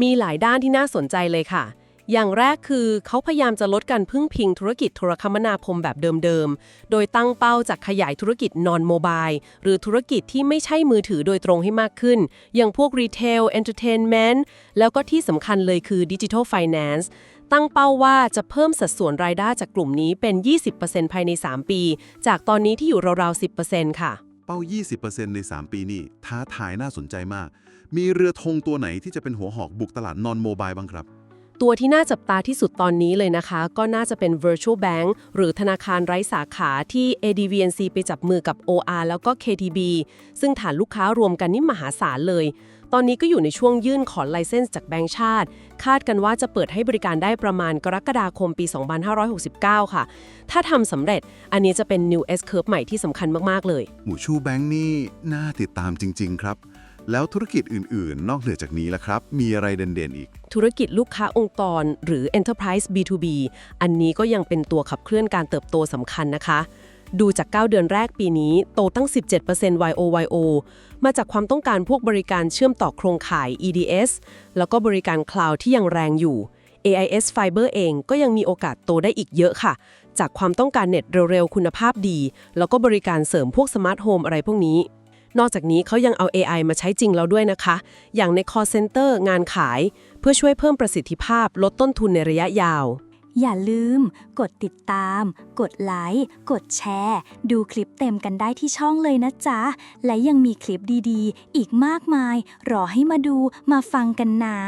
มีหลายด้านที่น่าสนใจเลยค่ะ อย่างแรกคือเขาพยายามจะลดการพึ่งพิงธุรกิจโทรคมนาคมแบบเดิมๆ โดยตั้งเป้าจากขยายธุรกิจนอนโมบายหรือธุรกิจที่ไม่ใช่มือถือโดยตรงให้มากขึ้น อย่างพวกรีเทลเอนเตอร์เทนเมนต์แล้วก็ที่สำคัญเลยคือดิจิทัลไฟแนนซ์ตั้งเป้าว่าจะเพิ่มสัดส่วนรายได้จากกลุ่มนี้เป็น 20%ภายใน 3 ปี จากตอนนี้ที่อยู่ราวๆ 10%ค่ะ ป้า 20%ใน 3 ปีนี่ท้าทายน่าสนใจมาก มีเรือธงตัวไหนที่จะเป็นหัวหอกบุกตลาดนอนโมบายบ้างครับ ตัวที่น่าจับตาที่สุดตอนนี้เลยนะคะ ก็น่าจะเป็น virtual bank หรือธนาคารไร้สาขาที่ ADVNC ไปจับมือกับ OR แล้วก็ KTB ซึ่งฐานลูกค้ารวมกันนี่มหาศาลเลย ตอนนี้ก็อยู่ในช่วงยื่นขอไลเซนส์จากแบงก์ชาติ คาดกันว่าจะเปิดให้บริการได้ประมาณกรกฎาคมปี 2569 ค่ะ ถ้าทำสำเร็จอันนี้จะเป็น new S curve ใหม่ที่สำคัญมาก ๆ เลย หมูชูแบงค์นี่น่าติดตามจริง ๆ ครับ แล้วธุรกิจอื่น ๆ นอกเหนือจากนี้ล่ะครับ มีอะไรเด่น ๆ อีก ธุรกิจลูกค้าองค์กร หรือ Enterprise B2B อันนี้ก็ยังเป็นตัวขับเคลื่อนการเติบโตสำคัญนะคะ ดูจาก 9 เดือนแรกปีนี้ โตตั้ง 17% YOYO มาจากความต้องการพวกบริการเชื่อมต่อโครงข่าย EDS แล้วก็บริการคลาวด์ที่ยังแรงอยู่ AIS Fiber เองก็ยังมีโอกาสโตได้อีกเยอะค่ะ จากความต้องการเน็ตเร็ว ๆ คุณภาพดี แล้วก็บริการเสริมพวกสมาร์ทโฮมอะไรพวกนี้ นอกจากนี้เขายังเอา AI มาใช้จริงแล้วด้วยนะคะ อย่างใน call center งานขาย เพื่อช่วยเพิ่มประสิทธิภาพลดต้นทุนในระยะยาว อย่าลืม กดติดตาม กดไลค์ กดแชร์ ดูคลิปเต็มกันได้ที่ช่องเลยนะจ๊ะ และยังมีคลิปดีๆ อีกมากมาย รอให้มาดูมาฟังกันนะ